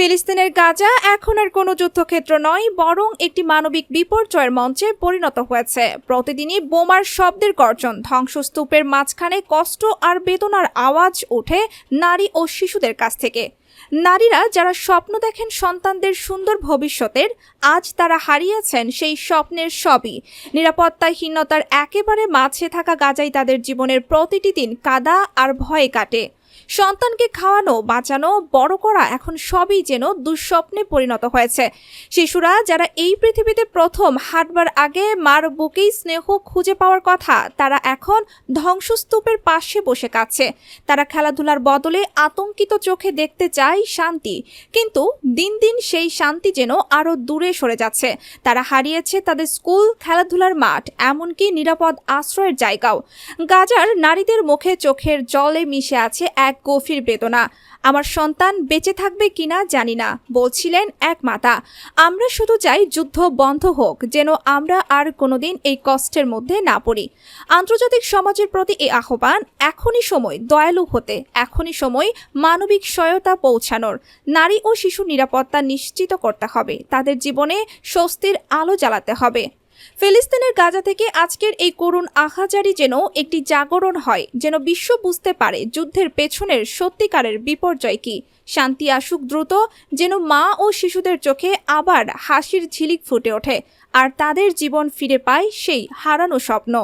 ফিলিস্তিনের গাজা এখন আর কোনো যুদ্ধক্ষেত্র নয়, বরং একটি মানবিক বিপর্যয়ের মঞ্চে পরিণত হয়েছে। প্রতিদিনই বোমার শব্দের গর্জন, ধ্বংসস্তূপের মাঝখানে কষ্ট আর বেদনার আওয়াজ ওঠে নারী ও শিশুদের কাছ থেকে। নারীরা যারা স্বপ্ন দেখেন সন্তানদের সুন্দর ভবিষ্যতের, আজ তারা হারিয়েছেন সেই স্বপ্নের সবই। নিরাপত্তাহীনতার একেবারে মাঝে থাকা গাজাই তাদের জীবনের প্রতিটি দিন কাদা আর ভয়ে কাটে। সন্তানকে খাওয়ানো, বাঁচানো, বড় করা এখন সবই যেন দুঃস্বপ্নে পরিণত হয়েছে। শিশুরা যারা এই পৃথিবীতে প্রথম হাঁটবার আগে মার বুকেই স্নেহ খুঁজে পাওয়ার কথা, তারা এখন ধ্বংসস্তূপের পাশে বসে কাচ্ছে তারা খেলাধুলার বদলে আতঙ্কিত চোখে দেখতে চায় শান্তি, কিন্তু দিন দিন সেই শান্তি যেন আরও দূরে সরে যাচ্ছে। তারা হারিয়েছে তাদের স্কুল, খেলাধুলার মাঠ, এমনকি নিরাপদ আশ্রয়ের জায়গাও। গাজার নারীদের মুখে চোখের জলে মিশে আছে এক গভীর বেদনা। আমার সন্তান বেঁচে থাকবে কিনা জানি না, বলছিলেন এক মাতা। আমরা শুধু চাই যুদ্ধ বন্ধ হোক, যেন আমরা আর কোনোদিন এই কষ্টের মধ্যে না পড়ি। আন্তর্জাতিক সমাজের প্রতি এই আহ্বান, এখনই সময় দয়ালু হতে, এখনই সময় মানবিক সহায়তা পৌঁছানোর। নারী ও শিশু নিরাপত্তা নিশ্চিত করতে হবে, তাদের জীবনে স্বস্তির আলো জ্বালাতে হবে। ফিলিস্তিনের গাজা থেকে আজকের এই করুণ আহাজারি যেন একটি জাগরণ হয়, যেন বিশ্ব বুঝতে পারে যুদ্ধের পেছনের সত্যিকারের বিপর্যয় কি। শান্তি আসুক দ্রুত, যেন মা ও শিশুদের চোখে আবার হাসির ঝিলিক ফুটে ওঠে, আর তাদের জীবন ফিরে পায় সেই হারানো স্বপ্ন।